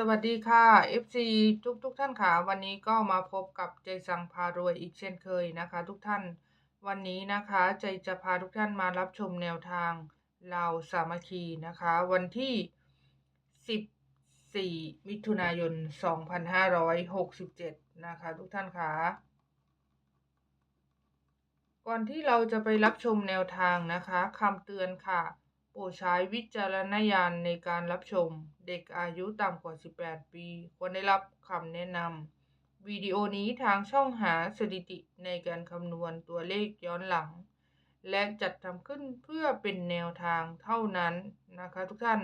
สวัสดีค่ะ FC ทุกทุกท่านค่ะ วันนี้ก็มาพบกับใจสังพารวยอีกเช่นเคยนะคะ ทุกท่าน วันนี้นะคะใจจะพาทุกท่านมารับชมแนวทางเราสามัคคีนะคะ วันที่ 14 มิถุนายน 2567 นะคะ ทุกท่านค่ะ ก่อนที่เราจะไปรับชมแนวทางนะคะคำเตือนค่ะ รดใช้วิจารณญาณในการรับชม เด็กอายุต่ำกว่า 18 ปี ควรได้รับคำแนะนำวิดีโอนี้ทางช่องหาสถิติในการคำนวณตัวเลขย้อนหลัง และจัดทำขึ้นเพื่อเป็นแนวทางเท่านั้นนะคะทุกท่าน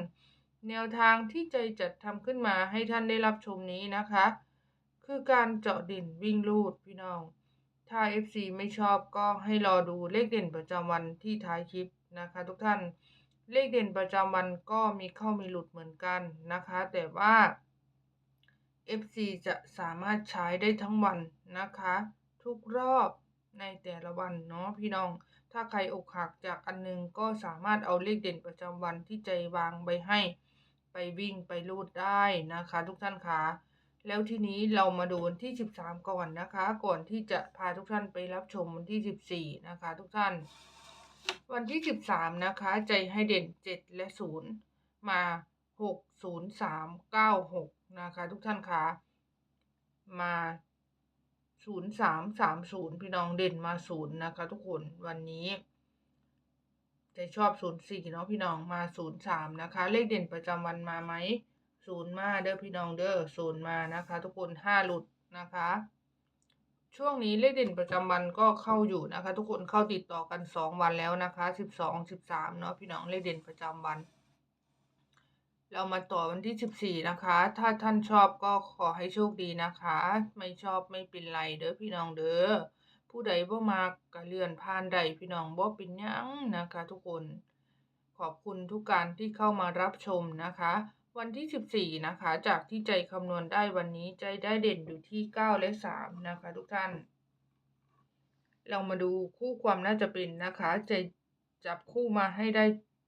แนวทางที่ใจจัดทำขึ้นมาให้ท่านได้รับชมนี้นะคะ คือการเจาะดินวิ่งลูดพี่น้อง ถ้า FC ไม่ชอบก็ให้รอดูเลขเด่นประจำวันที่ท้ายคลิปนะคะทุกท่าน เลขเด่นประจำวันก็มีเข้ามีหลุดเหมือนกันนะคะ แต่ว่า FC จะสามารถใช้ได้ทั้งวันนะคะ ทุกรอบในแต่ละวันเนาะพี่น้อง ถ้าใครอกหักจากอันหนึงก็สามารถเอาเลขเด่นประจำวันที่ใจวางไปให้ ไปวิ่งไปรูดได้นะคะ ทุกท่านคะแล้วทีนี้เรามาดูวันที่ 13 ก่อนนะคะ ก่อนที่จะพาทุกท่านไปรับชมวันที่ 14 นะคะ ทุกท่าน วันที่13นะคะ ใจให้เด่น7และ0มา6 0 3 9 6นะคะ ทุกท่านคะมา0 3 3 0พี่น้องเด่นมา0นย์นะคะ ทุกคนวันนี้ใจชอบ0 4เนาะพี่น้องมา0 3นะคะ เลขเด่นประจำวันมาไหมศูนย์มาเด้อพี่น้องเด้อศูนย์มานะคะ ทุกคนห้าหลุดนะคะ ช่วงนี้เลขเด่นประจำวันก็เข้าอยู่นะคะ ทุกคนเข้าติดต่อกันสองวันแล้วนะคะสิบสองสิบสามเนาะพี่น้องเลขเด่นประจำวัน เรามาต่อวันที่สิบสี่นะคะ ถ้าท่านชอบก็ขอให้โชคดีนะคะ ไม่ชอบไม่เป็นไรเด้อพี่น้องเด้อผู้ใดบ่มากก็เลื่อนผ่านใดพี่น้องบ่เป็นยังนะคะ ทุกคนขอบคุณทุกการที่เข้ามารับชมนะคะ วันที่ 14 นะคะ จากที่ใจคำนวณได้วันนี้ใจได้เด่นอยู่ที่ 9 และ 3 นะคะ ทุกท่าน เรามาดูคู่ความน่าจะเป็นนะคะ ใจจับคู่มาให้ได้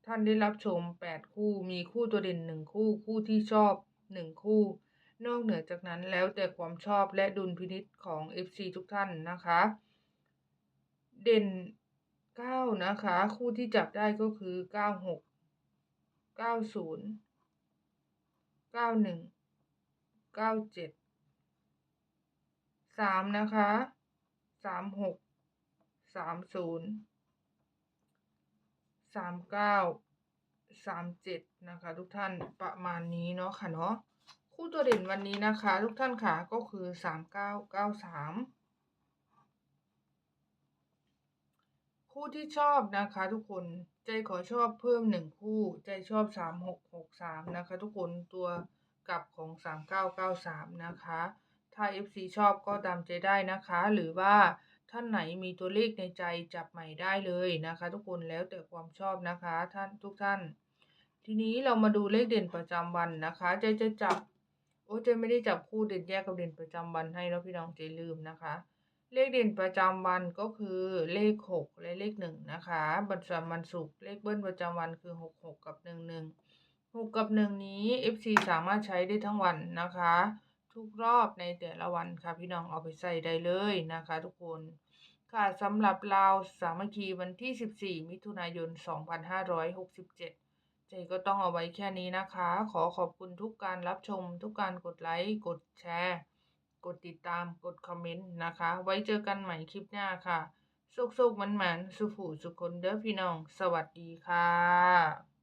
ท่านได้รับชม 8 คู่ มีคู่ตัวเด่น 1 คู่ คู่ที่ชอบ 1 คู่ นอกเหนือจากนั้นแล้วแต่ความชอบและดุลพินิษของ FC ทุกท่านนะคะ เด่น 9 นะคะ คู่ที่จับได้ก็คือ 96 90 เก้าหนึ่งเก้าเจ็ดสามนะคะสามหกสามศูนย์สามเก้าสามเจ็ดนะคะ ทุกท่านประมาณนี้เนาะค่ะเนาะคู่ตัวเด่นวันนี้นะคะ ทุกท่านค่ะก็คือสามเก้าเก้าสาม คู่ที่ชอบนะคะ ทุกคนใจขอชอบเพิ่มหนึ่งคู่ ใจชอบสามหกหกสามนะคะ ทุกคนตัวกลับของสามเก้าเก้าสามนะคะ ถ้า FC ชอบก็ตามใจได้นะคะ หรือว่าท่านไหนมีตัวเลขในใจจับใหม่ได้เลยนะคะ ทุกคนแล้วแต่ความชอบนะคะ ท่านทุกท่าน ทีนี้เรามาดูเลขเด่นประจำวันนะคะ ใจจะจับโอ้ใจไม่ได้จับคู่เด่นแยกกับเด่นประจำวันให้แล้วพี่น้องใจลืมนะคะ เลขเด่นประจำวันก็คือเลขหกและเลขหนึ่งนะคะบัตรวันศุกร์เลขเบิ้ลประจำวันคือหกหกกับหนึ่งหนึ่งหกกับหนึ่งนี้ FC สามารถใช้ได้ทั้งวันนะคะ ทุกรอบในแต่ละวันค่ะพี่น้องเอาไปใส่ได้เลยนะคะ ทุกคนค่ะสำหรับลาวสามัคคีวันที่ 14 มิถุนายน 2567ใจก็ต้องเอาไว้แค่นี้นะคะ ขอขอบคุณทุกการรับชม ทุกการกดไลค์ กดแชร์ กดติดตามกดคอมเมนต์นะคะ ไว้เจอกันใหม่คลิปหน้าค่ะสุขๆมันๆสุขูสุขคนเด้อพี่น้อง สวัสดีค่ะ